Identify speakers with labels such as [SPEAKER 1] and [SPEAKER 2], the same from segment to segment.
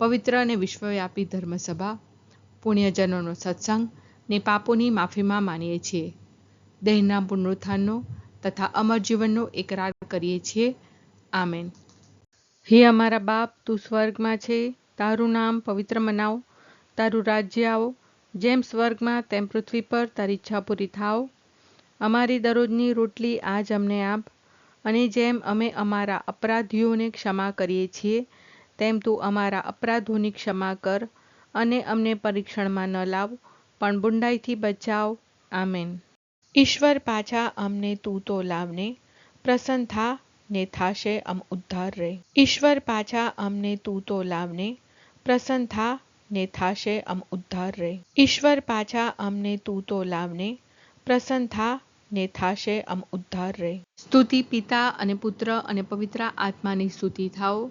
[SPEAKER 1] પવિત્ર અને વિશ્વવ્યાપી ધર્મસભા, પુણ્યજનોનો સત્સંગ ને પાપોની માફીમાં માનીએ છીએ. દેહના પુનરુત્થાનનો તથા અમર જીવનનો એકરાર કરીએ છીએ. આમેન. હે અમારા બાપ, તું સ્વર્ગમાં છે. તારું નામ પવિત્ર મનાવ. તારું રાજ્ય આવો. જેમ સ્વર્ગમાં, તેમ પૃથ્વી પર તારી ઈચ્છા પૂરી થાવ. અમારી દરરોજની રોટલી આજ અમને આપ. અને જેમ અમે અમારા અપરાધીઓને ક્ષમા કરીએ છીએ તેમ તું અમારા અપરાધોની ક્ષમા કર અને અમને પરીક્ષણમાં ન લાવ, પણ બુંડાઈથી બચાવ. આમેન. ઈશ્વર પાછા અમને તું તો લાવને, પ્રસન્ન થા, ને થાશે અમ ઉદ્ધાર રે. ઈશ્વર પાછા અમને તું તો લાવને, પ્રસન્ન થા, ને થાશે અમ ઉદ્ધાર રે. ઈશ્વર પાછા અમને તું તો લાવને, પ્રસન્ન થા, ને થાશે અમ ઉદ્ધાર રે. સ્તુતિ પિતા અને પુત્ર અને પવિત્ર આત્માની સ્તુતિ થાઓ.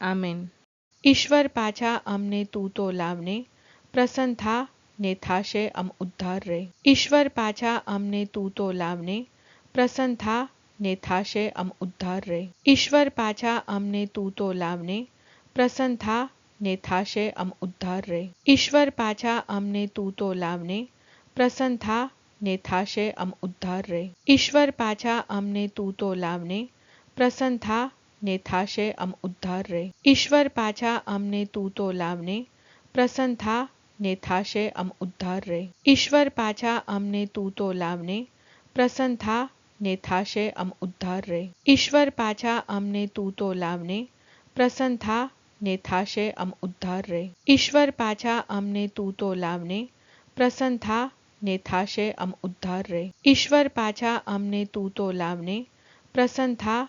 [SPEAKER 1] આમેન. ઈશ્વર પાછા અમને તું તો લાવને, પ્રસન્ન થા ને થાશે અમ ઉદ્ધાર રે. ઈશ્વર પાછા અમને તું તો લાવને, પ્રસન્ન થા ને થાશે અમ ઉદ્ધાર રે. ઈશ્વર પાછા અમને તું તો લાવને, પ્રસન્ન થા ને થાશે અમ ઉદ્ધાર રે. ઈશ્વર પાછા અમને તું તો લાવને, પ્રસન્ન થા ને થાશે અમ ઉદ્ધાર રે. ઈશ્વર પાછા અમને તું તો લાવને, પ્રસન્ન થા ને થાશે અમ ઉદ્ધાર રે. ઈશ્વર પાછા અમને તું તો લાવને, પ્રસન્ન થા ને થાશે અમ ઉદ્ધાર રે. ઈશ્વર પાછા અમને તું તો લાવને, પ્રસન્ન થા ને થાશે અમ ઉદ્ધાર રે. ઈશ્વર પાછા અમને તું તો લાવને, પ્રસન્ન થા ને થાશે અમ ઉદ્ધાર રે. ઈશ્વર પાછા અમને તું તો લાવને, પ્રસન્ન થા ને થાશે અમ ઉદ્ધાર રે. ઈશ્વર પાછા અમને તું તો લાવને, પ્રસન્ન થા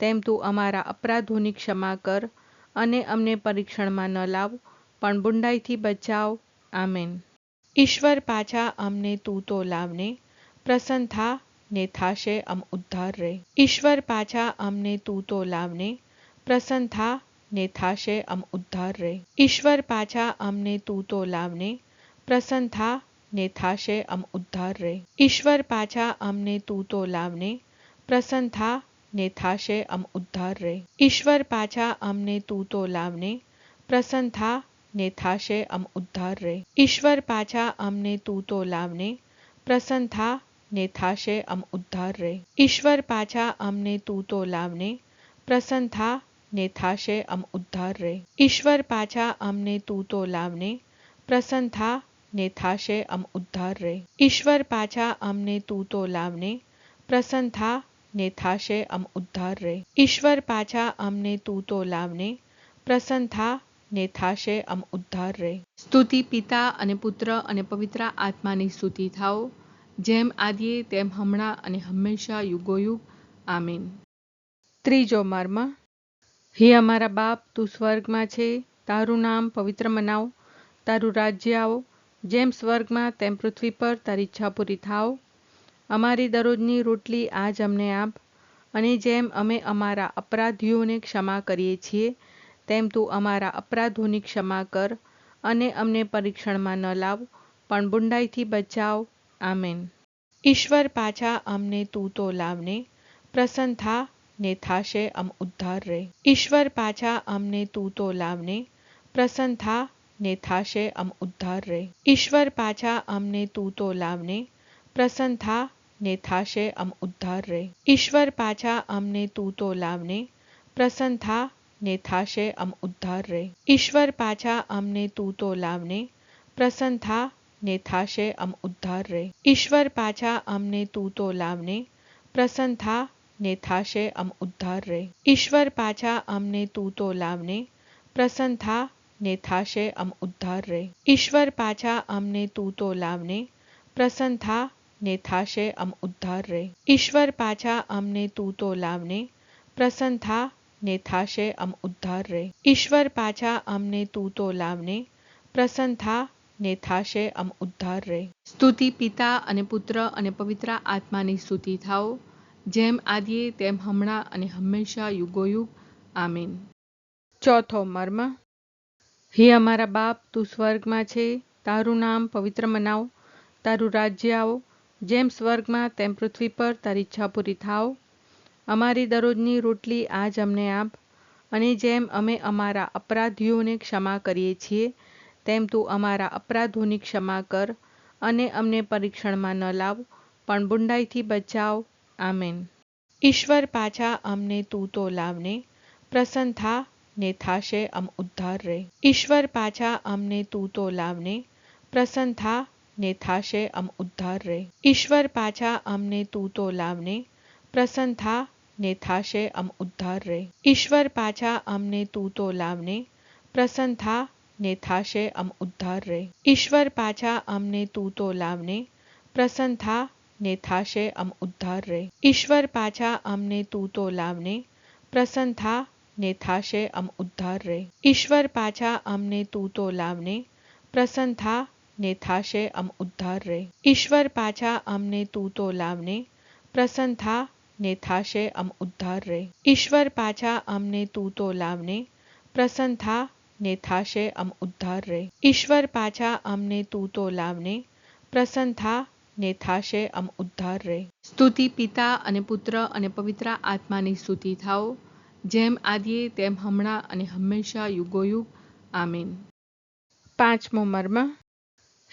[SPEAKER 1] તેમ તું અમારા અપરાધોની ક્ષમા કર અને અમને પરીક્ષણમાં ન લાવ, પણ બુંડાઈથી બચાવ. આમેન. ઈશ્વર પાછા અમને તું તો લાવને, પ્રસન્ન થા ને થાશે અમ ઉદ્ધાર રે. ઈશ્વર પાછા અમને તું તો લાવને, પ્રસન્ન થા ને થાશે અમ ઉદ્ધાર રે. ઈશ્વર પાછા અમને તું તો લાવને, પ્રસન્ન થા ને થાશે અમ ઉદ્ધાર રે. ઈશ્વર પાછા અમને તું તો લાવને, પ્રસન્ન થા ને થાશે અમ ઉદ્ધાર રે. ઈશ્વર પાછા અમને તું તો લાવને, પ્રસન્ન થા ને થાશે અમ ઉદ્ધાર રે. ઈશ્વર પાછા અમને તું તો લાવને, પ્રસન્ન થા ને થાશે અમ ઉદ્ધાર રે. ઈશ્વર પાછા અમને તું તો લાવને, પ્રસન્ન થા ને થાશે અમ ઉદ્ધાર રે. ઈશ્વર પાછા અમને તું તો લાવને, પ્રસન્ન થા ને થાશે અમ ઉદ્ધાર રે. ઈશ્વર પાછા અમને તું તો લાવને, પ્રસન્ન થા ને થાશે અમ ઉદ્ધાર રે. ઈશ્વર પાછા અમને તું તો લાવને પ્રસન્ન થા ને થાશે અમ ઉદ્ધાર રે. સ્તુતિ પિતા અને પુત્ર અને પવિત્ર આત્માની સ્તુતિ થાઓ જેમ આદિએ તેમ હમણાં અને હંમેશા યુગોયુગ. આમીન. ત્રીજો મર્મ. હે અમારા બાપ તું સ્વર્ગમાં છે તારું નામ પવિત્ર મનાવ તારું રાજ્ય આવો જેમ સ્વર્ગમાં તેમ પૃથ્વી પર તારી ઈચ્છા પૂરી થાવ અમારી દરરોજની રોટલી આજ અમને આપ અને જેમ અમે અમારા અપરાધીઓને ક્ષમા કરીએ છીએ, તેમ તું અમારા અપરાધોની ક્ષમા કર અને અમને પરીક્ષણમાં ન લાવ, પણ બુંડાઈથી બચાવ. આમેન. ઈશ્વર પાછા અમને તું તો લાવને, પ્રસન્ન થા ને થાશે અમ ઉદ્ધાર રે. ઈશ્વર પાછા અમને તું તો લાવને, પ્રસન્ન થા ને થાશે અમ ઉદ્ધાર રે. ઈશ્વર પાછા અમને તું તો લાવને, પ્રસન્ન થા ને થાશે અમ ઉદ્ધાર રે. ઈશ્વર પાછા અમને તું તો લાવને, પ્રસન્ન થા ને થાશે અમ ઉદ્ધાર રે. ઈશ્વર પાછા અમને તું તો લાવને, પ્રસન્ન થા ને થાશે અમ ઉદ્ધાર રે. ઈશ્વર પાછા અમને તું તો લાવને, પ્રસન્ન થા ને થાશે અમ ઉદ્ધાર રે. ઈશ્વર પાછા અમને તું તો લાવને, પ્રસન્ન થા ને થાશે અમ ઉદ્ધાર રે. ઈશ્વર પાછા અમને તું તો લાવને, પ્રસન્ન થા ને થાશે અમ ઉદ્ધાર રે ઈશ્વર પાછા અમને તું તો લાવને પ્રસન્ન થા ને થાશે અમ ઉદ્ધાર રે ઈશ્વર પાછા અમને તું તો લાવને પ્રસન્ન થા ને થાશે અમ ઉદ્ધાર રે સ્તુતિ પિતા અને પુત્ર અને પવિત્ર આત્માની સ્તુતિ થાઓ જેમ આદિએ તેમ હમણાં અને હંમેશા યુગોયુગ. આમીન. ચોથો મર્મ. હે અમારા બાપ તું સ્વર્ગમાં છે તારું નામ પવિત્ર મનાવ તારું રાજ્ય આવો જેમ સ્વર્ગમાં તેમ પૃથ્વી પર તારી ઈચ્છા પૂરી થાવ અમારી દરરોજની રોટલી આજ અમને આપ. અને જેમ અમે અમારા અપરાધીઓને ક્ષમા કરીએ છીએ, તેમ તું અમારા અપરાધોની ક્ષમા કર અને અમને પરીક્ષણમાં ન લાવ, પણ બુંડાઈથી બચાવ. આમેન. ઈશ્વર પાછા અમને તું તો લાવને, પ્રસન્ન થા, ને થાશે અમ ઉદ્ધાર રે. ઈશ્વર પાછા અમને તું તો લાવને, પ્રસન્ન થા ને થાશે અમ ઉદ્ધાર રે. ઈશ્વર પાછા અમને તું તો લાવને, પ્રસન્ન થા ને થાશે અમ ઉદ્ધાર રે. ઈશ્વર પાછા અમને તું તો લાવને, પ્રસન્ન થા ને થાશે અમ ઉદ્ધાર રે. ઈશ્વર પાછા અમને તું તો લાવને, પ્રસન્ન થા ને થાશે અમ ઉદ્ધાર રે. ઈશ્વર પાછા અમને તું તો લાવને, પ્રસન્ન થા ને થાશે અમ ઉદ્ધાર રે. ઈશ્વર પાછા અમને તું તો લાવને, પ્રસન્ન થા ને થાશે અમ ઉદ્ધાર રે. ઈશ્વર પાછા અમને તું તો લાવને પ્રસન્ન થા ને થાશે અમ ઉદ્ધાર રે. ઈશ્વર પાછા અમને તું તો લાવને પ્રસન્ન થા ને થાશે અમ ઉદ્ધાર રે. ઈશ્વર પાછા અમને તું તો લાવને પ્રસન્ન થા ને થાશે અમ ઉદ્ધાર રે. સ્તુતિ પિતા અને પુત્ર અને પવિત્ર આત્માની સ્તુતિ થાઓ જેમ આદિએ તેમ હમણાં અને હંમેશા યુગોયુગ. આમીન. પાંચમો મર્મ.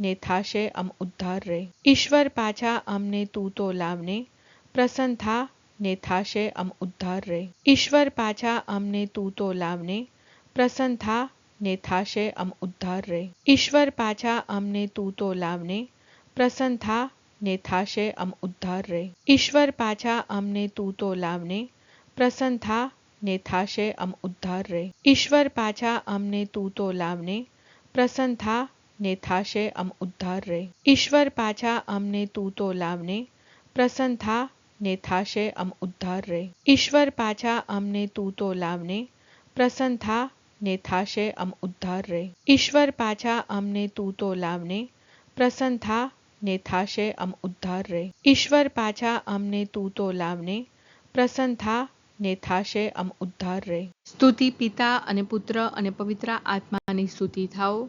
[SPEAKER 1] ને થાશે અમ ઉદ્ધાર રે. ઈશ્વર પાછા અમને તું તો લાવને, પ્રસન્ન થા ને થાશે અમ ઉદ્ધાર રે. ઈશ્વર પાછા અમને તું તો લાવને, પ્રસન્ન થા ને થાશે અમ ઉદ્ધાર રે. ઈશ્વર પાછા અમને તું તો લાવને, પ્રસન્ન થા ને થાશે અમ ઉદ્ધાર રે. ઈશ્વર પાછા અમને તું તો લાવને, પ્રસન્ન થા ને થાશે અમ ઉદ્ધાર રે. ઈશ્વર પાછા અમને તું તો લાવને, પ્રસન્ન થા ને થાશે અમ ઉદ્ધાર રે. ઈશ્વર પાછા અમને તું તો લાવને, પ્રસન્ન થા ને થાશે અમ ઉદ્ધાર રે. ઈશ્વર પાછા અમને તું તો લાવને, પ્રસન્ન થા ને થાશે અમ ઉદ્ધાર રે. ઈશ્વર પાછા અમને તું તો લાવને, પ્રસન્ન થા ને થાશે અમ ઉદ્ધાર રે. ઈશ્વર પાછા અમને તું તો લાવને, પ્રસન્ન થા ને થાશે અમ ઉદ્ધાર રે. સ્તુતિ પિતા અને પુત્ર અને પવિત્ર આત્માની સ્તુતિ થાઓ.